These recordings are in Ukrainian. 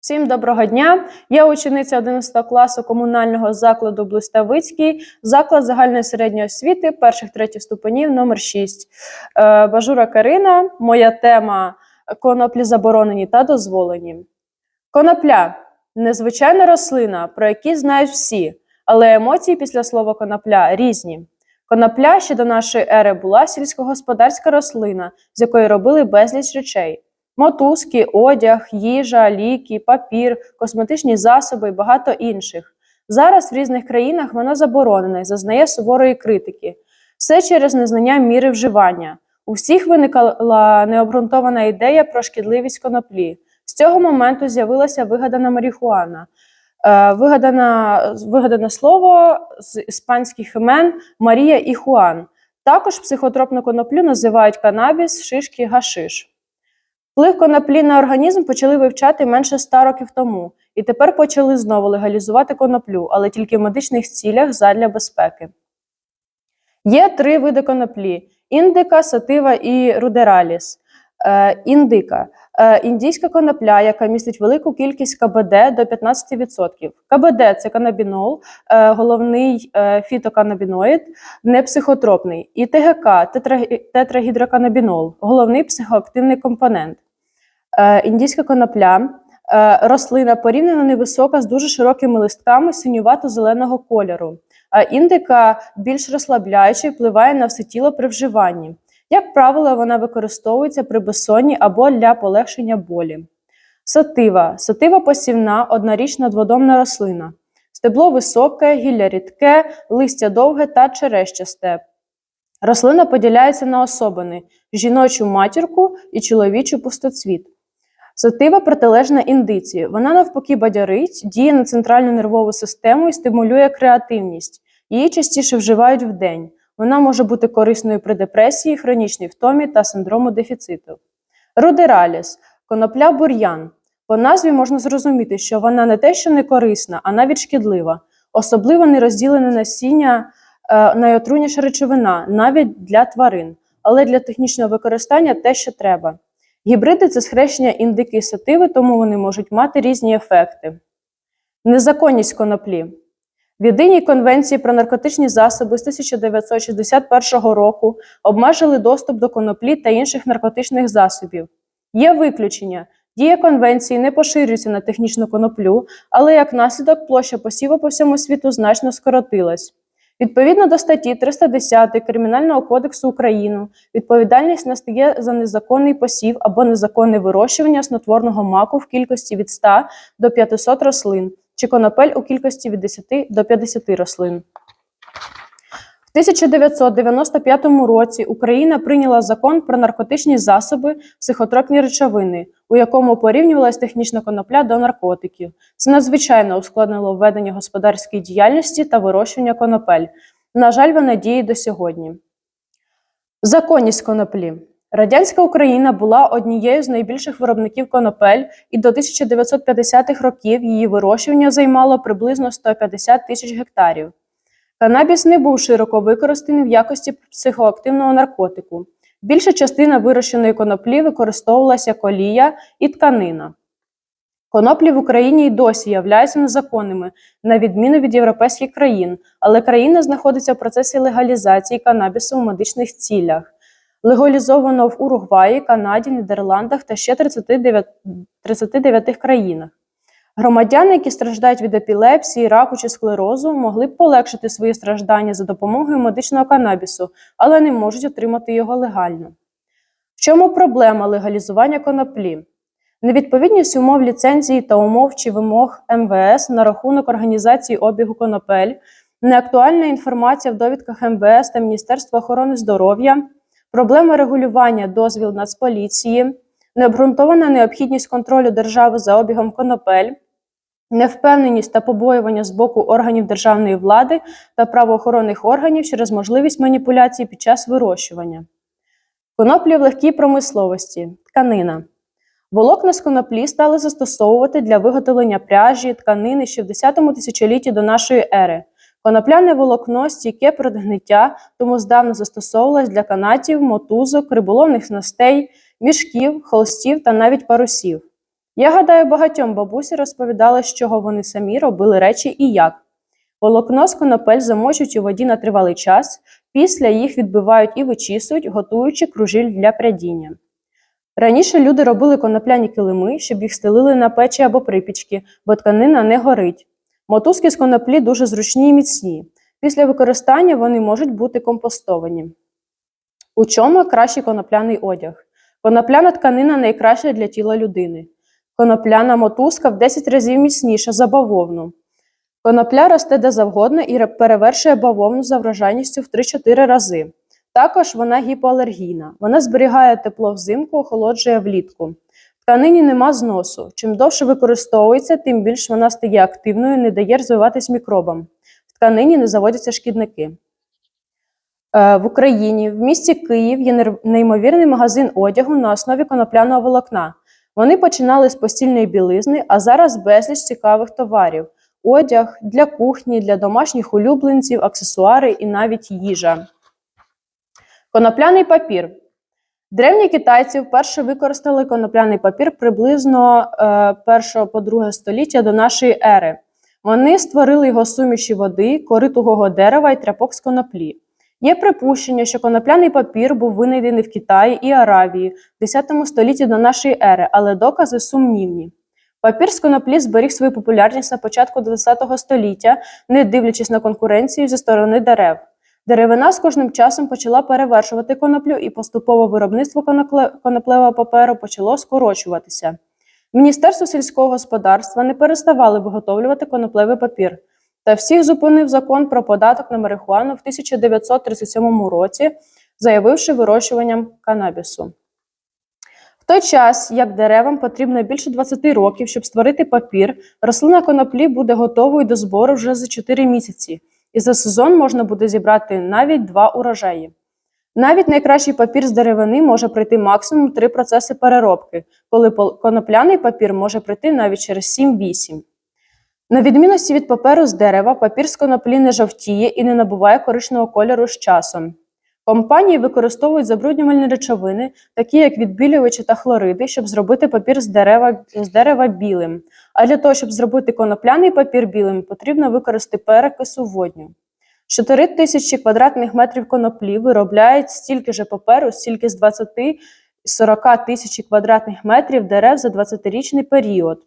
Всім доброго дня! Я учениця 11 класу комунального закладу Блиставицький, заклад загальної середньої освіти перших третіх ступенів номер 6. Е, Бажура Карина. Моя тема коноплі заборонені та дозволені. Конопля незвичайна рослина, про які знають всі, але емоції після слова конопля різні. Конопля ще до нашої ери була сільськогосподарська рослина, з якої робили безліч речей. Мотузки, одяг, їжа, ліки, папір, косметичні засоби і багато інших. Зараз в різних країнах вона заборонена і зазнає суворої критики. Все через незнання міри вживання. У всіх виникла необґрунтована ідея про шкідливість коноплі. З цього моменту з'явилася вигадана марихуана. Е, Вигадана, вигадане слово з іспанських імен Марія і Хуан. Також психотропну коноплю називають канабіс, шишки, гашиш. Вплив коноплі на організм почали вивчати менше ста років тому, і тепер почали знову легалізувати коноплю, але тільки в медичних цілях задля безпеки. Є три види коноплі: індика, сатива і рудераліс. Е, індика е, індійська конопля, яка містить велику кількість КБД до 15%. КБД це канабінол, е, головний фітоканабіноїд, не психотропний, і ТГК тетрагідроканабінол, головний психоактивний компонент. Індійська конопля рослина порівняно невисока з дуже широкими листками синювато-зеленого кольору. Індика більш розслабляюча і впливає на все тіло при вживанні. Як правило, вона використовується при безсонні або для полегшення болі. Сатива. Сатива посівна, однорічна дводомна рослина. Стебло високе, гілля рідке, листя довге та черещасте. Рослина поділяється на особини жіночу матірку і чоловічу пустоцвіт. Сатива протилежна індиці. Вона навпаки бадярить, діє на центральну нервову систему і стимулює креативність. Її частіше вживають вдень. Вона може бути корисною при депресії, хронічній втомі та синдрому дефіциту. Рудераліс конопля бур'ян. По назві можна зрозуміти, що вона не те, що не корисна, а навіть шкідлива. Особливо нерозділене насіння е, найотруйніша речовина, навіть для тварин, але для технічного використання те, що треба. Гібриди це схрещення індики і сативи, тому вони можуть мати різні ефекти. Незаконність коноплі. В єдиній конвенції про наркотичні засоби з 1961 року обмежили доступ до коноплі та інших наркотичних засобів. Є виключення. Дія конвенції не поширюється на технічну коноплю, але як наслідок площа посіву по всьому світу значно скоротилась. Відповідно до статті 310 Кримінального кодексу України, відповідальність настає за незаконний посів або незаконне вирощування снотворного маку в кількості від 100 до 500 рослин чи конопель у кількості від 10 до 50 рослин. В 1995 році Україна прийняла закон про наркотичні засоби, психотропні речовини, у якому порівнювалась технічна конопля до наркотиків. Це надзвичайно ускладнило введення господарської діяльності та вирощування конопель. На жаль, вона діє до сьогодні. Законність коноплі. Радянська Україна була однією з найбільших виробників конопель, і до 1950-х років її вирощування займало приблизно 150 тисяч гектарів. Канабіс не був широко використаний в якості психоактивного наркотику. Більша частина вирощеної коноплі використовувалася як олія і тканина. Коноплі в Україні й досі являються незаконними, на відміну від європейських країн, але країна знаходиться в процесі легалізації канабісу в медичних цілях. Легалізовано в Уругваї, Канаді, Нідерландах та ще 39, 39 країнах. Громадяни, які страждають від епілепсії, раку чи склерозу, могли б полегшити свої страждання за допомогою медичного канабісу, але не можуть отримати його легально. В чому проблема легалізування коноплі? Невідповідність умов ліцензії та умов чи вимог МВС на рахунок організації обігу конопель, неактуальна інформація в довідках МВС та Міністерства охорони здоров'я, проблема регулювання дозвіл Нацполіції, необґрунтована необхідність контролю держави за обігом конопель, невпевненість та побоювання з боку органів державної влади та правоохоронних органів через можливість маніпуляцій під час вирощування. Коноплі в легкій промисловості, тканина. Волокна з коноплі стали застосовувати для виготовлення пряжі, тканини ще в 10 тисячолітті до нашої ери. Конопляне волокно стійке гниття, тому здавна застосовувалось для канатів, мотузок, риболовних снастей, мішків, холстів та навіть парусів. Я гадаю, багатьом бабусі розповідали, з чого вони самі робили речі і як. Волокно з конопель замочують у воді на тривалий час, після їх відбивають і вичісують, готуючи кружіль для прядіння. Раніше люди робили конопляні килими, щоб їх стелили на печі або припічки, бо тканина не горить. Мотузки з коноплі дуже зручні і міцні. Після використання вони можуть бути компостовані. У чому кращий конопляний одяг? Конопляна тканина найкраща для тіла людини. Конопляна мотузка в 10 разів міцніша за бавовну. Конопля росте де завгодно і перевершує бавовну за врожайністю в 3-4 рази. Також вона гіпоалергійна. Вона зберігає тепло взимку, охолоджує влітку. Тканині нема зносу. Чим довше використовується, тим більш вона стає активною, не дає розвиватись мікробам. В тканині не заводяться шкідники. Е, В Україні, в місті Київ, є неймовірний магазин одягу на основі конопляного волокна. Вони починали з постільної білизни, а зараз безліч цікавих товарів: одяг для кухні, для домашніх улюбленців, аксесуари і навіть їжа. Конопляний папір. Древні китайці вперше використали конопляний папір приблизно е, 1 по 2 століття до нашої ери. Вони створили його суміші води, кори тугого дерева і тряпок з коноплі. Є припущення, що конопляний папір був винайдений в Китаї і Аравії в 10 столітті до нашої ери, але докази сумнівні. Папір з коноплі зберіг свою популярність на початку ХХ століття, не дивлячись на конкуренцію зі сторони дерев. Деревина з кожним часом почала перевершувати коноплю, і поступово виробництво коноплевого паперу почало скорочуватися. Міністерство сільського господарства не переставали виготовлювати коноплевий папір, та всіх зупинив закон про податок на марихуану в 1937 році, заявивши вирощуванням канабісу. В той час, як деревам потрібно більше 20 років, щоб створити папір, рослина коноплі буде готовою до збору вже за 4 місяці, і за сезон можна буде зібрати навіть два урожаї. Навіть найкращий папір з деревини може пройти максимум три процеси переробки, коли конопляний папір може пройти навіть через 7-8. На відмінності від паперу з дерева, папір з коноплі не жовтіє і не набуває коричневого кольору з часом. Компанії використовують забруднювальні речовини, такі як відбілювачі та хлориди, щоб зробити папір з дерева, з дерева білим. А для того, щоб зробити конопляний папір білим, потрібно використати перекису водню. 4 тисячі квадратних метрів коноплі виробляють стільки ж паперу, стільки з 20-40 тисяч квадратних метрів дерев за 20-річний період.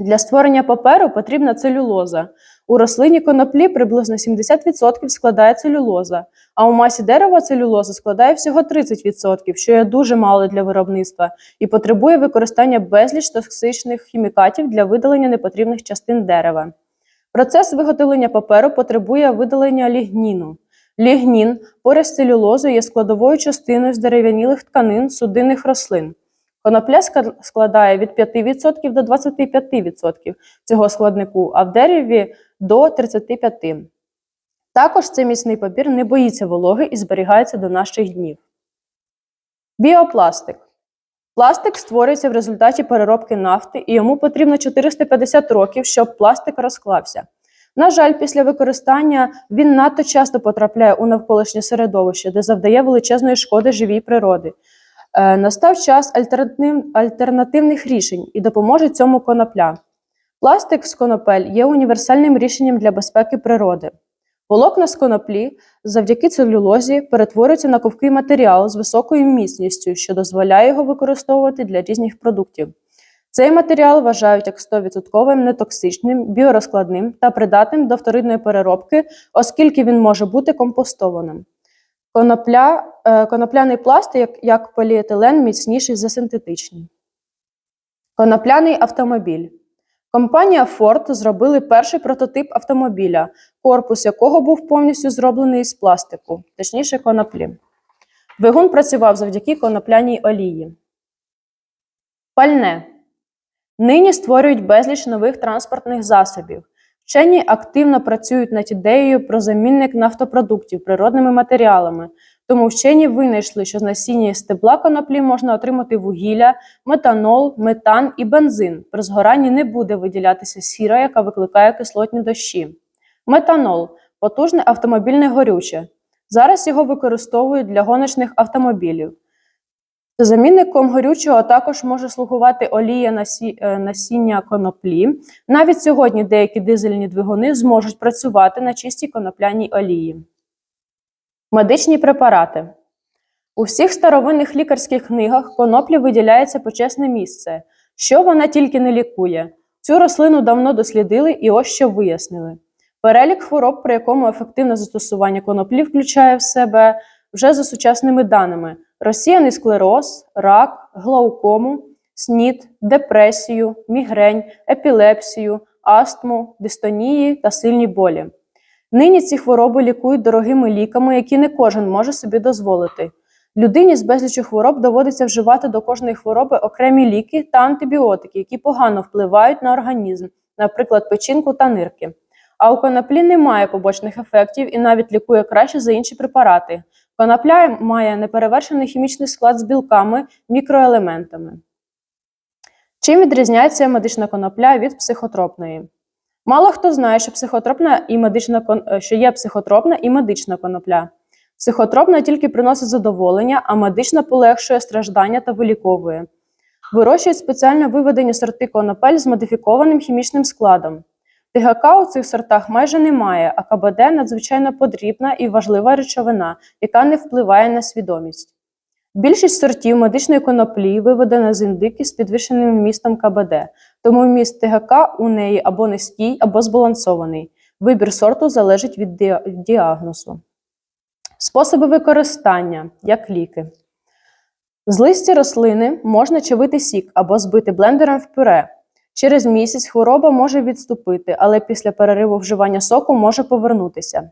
Для створення паперу потрібна целюлоза. У рослині коноплі приблизно 70% складає целюлоза, а у масі дерева целюлоза складає всього 30%, що є дуже мало для виробництва, і потребує використання безліч токсичних хімікатів для видалення непотрібних частин дерева. Процес виготовлення паперу потребує видалення лігніну. Лігнін поряд з целюлозою є складовою частиною здерев'янілих тканин судинних рослин. Конопля ска- складає від 5% до 25% цього складнику, а в дереві до 35%. Також цей міцний папір не боїться вологи і зберігається до наших днів. Біопластик. Пластик створюється в результаті переробки нафти, і йому потрібно 450 років, щоб пластик розклався. На жаль, після використання він надто часто потрапляє у навколишнє середовище, де завдає величезної шкоди живій природі. Е, Настав час альтернативних рішень і допоможе цьому конопля. Пластик з конопель є універсальним рішенням для безпеки природи. Волокна з коноплі завдяки целюлозі перетворюються на ковкий матеріал з високою міцністю, що дозволяє його використовувати для різних продуктів. Цей матеріал вважають як 100% нетоксичним, біорозкладним та придатним до вторинної переробки, оскільки він може бути компостованим. Конопля, е, конопляний пластик, як, поліетилен, міцніший за синтетичний. Конопляний автомобіль. Компанія Ford зробили перший прототип автомобіля, корпус якого був повністю зроблений з пластику, точніше коноплі. Двигун працював завдяки конопляній олії. Пальне. Нині створюють безліч нових транспортних засобів. Вчені активно працюють над ідеєю про замінник нафтопродуктів природними матеріалами. Тому вчені винайшли, що з насіння стебла коноплі можна отримати вугілля, метанол, метан і бензин. При згоранні не буде виділятися сіра, яка викликає кислотні дощі. Метанол потужне автомобільне горюче. Зараз його використовують для гоночних автомобілів. Замінником горючого також може слугувати олія е, насіння коноплі. Навіть сьогодні деякі дизельні двигуни зможуть працювати на чистій конопляній олії. Медичні препарати. У всіх старовинних лікарських книгах коноплі виділяється почесне місце, що вона тільки не лікує. Цю рослину давно дослідили і ось що вияснили. Перелік хвороб, при якому ефективне застосування коноплі включає в себе вже за сучасними даними: розсіяний склероз, рак, глаукому, снід, депресію, мігрень, епілепсію, астму, дистонії та сильні болі. Нині ці хвороби лікують дорогими ліками, які не кожен може собі дозволити. Людині з безлічу хвороб доводиться вживати до кожної хвороби окремі ліки та антибіотики, які погано впливають на організм, наприклад, печінку та нирки. А у коноплі немає побочних ефектів і навіть лікує краще за інші препарати. Конопля має неперевершений хімічний склад з білками, мікроелементами. Чим відрізняється медична конопля від психотропної? Мало хто знає, що психотропна і медична е, що є психотропна і медична конопля. Психотропна тільки приносить задоволення, а медична полегшує страждання та виліковує. Вирощують спеціально виведені сорти конопель з модифікованим хімічним складом. ТГК у цих сортах майже немає, а КБД надзвичайно потрібна і важлива речовина, яка не впливає на свідомість. Більшість сортів медичної коноплі виведена з індики з підвищеним вмістом КБД, тому вміст ТГК у неї або низький, або збалансований. Вибір сорту залежить від діагнозу. Способи використання як ліки. З листя рослини можна чавити сік або збити блендером в пюре. Через місяць хвороба може відступити, але після перериву вживання соку може повернутися.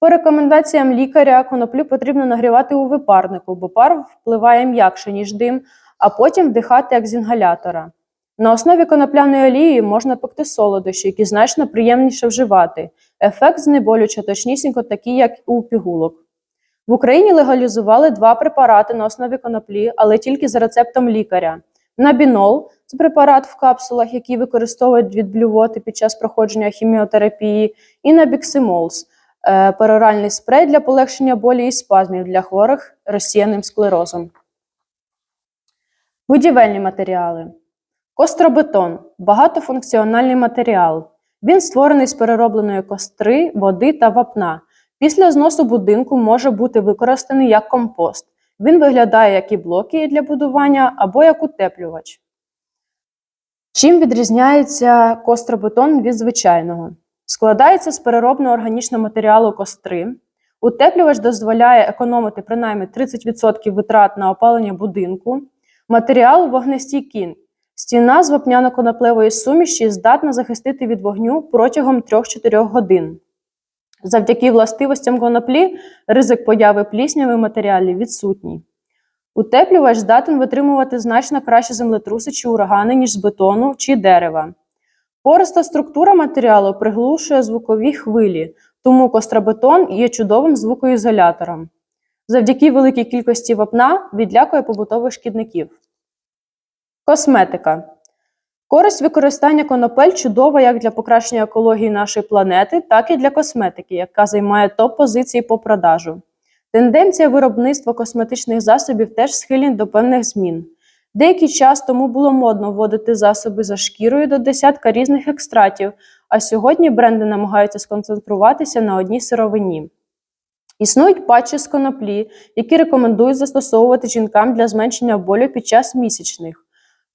По рекомендаціям лікаря коноплю потрібно нагрівати у випарнику, бо пар впливає м'якше, ніж дим, а потім вдихати як з інгалятора. На основі конопляної олії можна пекти солодощі, які значно приємніше вживати. Ефект знеболюче точнісінько такий, як у пігулок. В Україні легалізували два препарати на основі коноплі, але тільки за рецептом лікаря. Набінол це препарат в капсулах, який використовують від блювоти під час проходження хіміотерапії, і набіксимолс е, пероральний спрей для полегшення болі і спазмів для хворих розсіяним склерозом. Будівельні матеріали. Костробетон багатофункціональний матеріал. Він створений з переробленої костри, води та вапна. Після зносу будинку може бути використаний як компост. Він виглядає як і блоки для будування або як утеплювач. Чим відрізняється костробетон від звичайного? Складається з переробного органічного матеріалу костри. Утеплювач дозволяє економити принаймні 30% витрат на опалення будинку. Матеріал вогнестійкий. Стіна з вапняно-коноплевої суміші здатна захистити від вогню протягом 3-4 годин. Завдяки властивостям коноплі ризик появи плісняви в матеріалі відсутній. Утеплювач здатен витримувати значно краще землетруси чи урагани, ніж з бетону чи дерева. Пориста структура матеріалу приглушує звукові хвилі, тому кострабетон є чудовим звукоізолятором. Завдяки великій кількості вапна відлякує побутових шкідників. Косметика. Користь використання конопель чудова як для покращення екології нашої планети, так і для косметики, яка займає топ-позиції по продажу. Тенденція виробництва косметичних засобів теж схильні до певних змін. Деякий час тому було модно вводити засоби за шкірою до десятка різних екстратів, а сьогодні бренди намагаються сконцентруватися на одній сировині. Існують патчі з коноплі, які рекомендують застосовувати жінкам для зменшення болю під час місячних.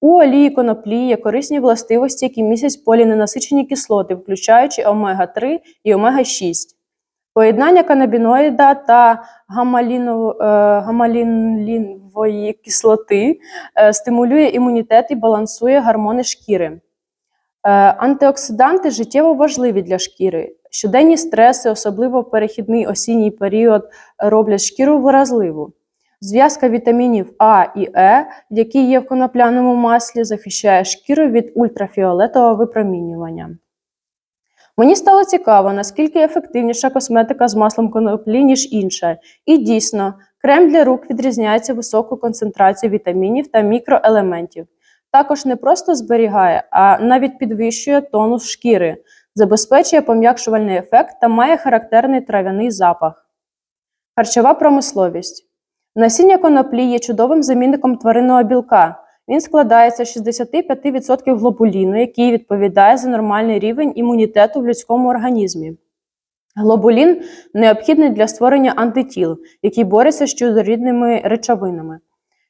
У олії коноплі є корисні властивості, які містять поліненасичені кислоти, включаючи омега-3 і омега-6. Поєднання канабіноїда та гамаліново- е, кислоти е, стимулює імунітет і балансує гормони шкіри. Е, Антиоксиданти життєво важливі для шкіри. Щоденні стреси, особливо перехідний осінній період, роблять шкіру вразливу. Зв'язка вітамінів А і Е, які є в конопляному маслі, захищає шкіру від ультрафіолетового випромінювання. Мені стало цікаво, наскільки ефективніша косметика з маслом коноплі, ніж інша. І дійсно, крем для рук відрізняється високою концентрацією вітамінів та мікроелементів. Також не просто зберігає, а навіть підвищує тонус шкіри, забезпечує пом'якшувальний ефект та має характерний трав'яний запах. Харчова промисловість. Насіння коноплі є чудовим замінником тваринного білка. Він складається з 65% глобуліну, який відповідає за нормальний рівень імунітету в людському організмі. Глобулін необхідний для створення антитіл, які борються з чужорідними речовинами.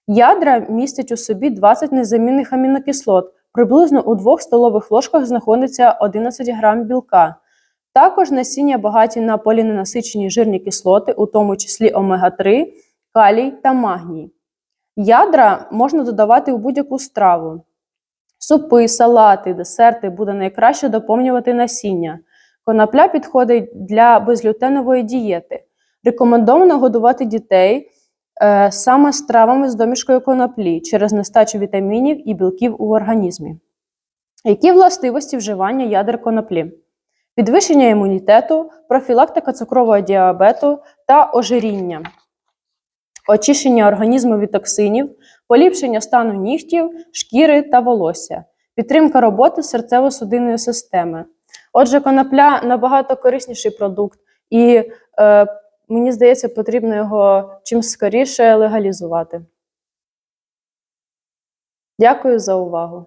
Ядра містять у собі 20 незамінних амінокислот. Приблизно у 2 столових ложках знаходиться 11 грам білка. Також насіння багаті на поліненасичені жирні кислоти, у тому числі омега-3, калій та магній. Ядра можна додавати у будь-яку страву. Супи, салати, десерти буде найкраще доповнювати насіння. Конопля підходить для безглютенової дієти. Рекомендовано годувати дітей е, саме стравами з домішкою коноплі через нестачу вітамінів і білків у організмі. Які властивості вживання ядер коноплі? Підвищення імунітету, профілактика цукрового діабету та ожиріння, очищення організму від токсинів, поліпшення стану нігтів, шкіри та волосся, підтримка роботи серцево-судинної системи. Отже, конопля набагато корисніший продукт, і е, мені здається, потрібно його чим скоріше легалізувати. Дякую за увагу.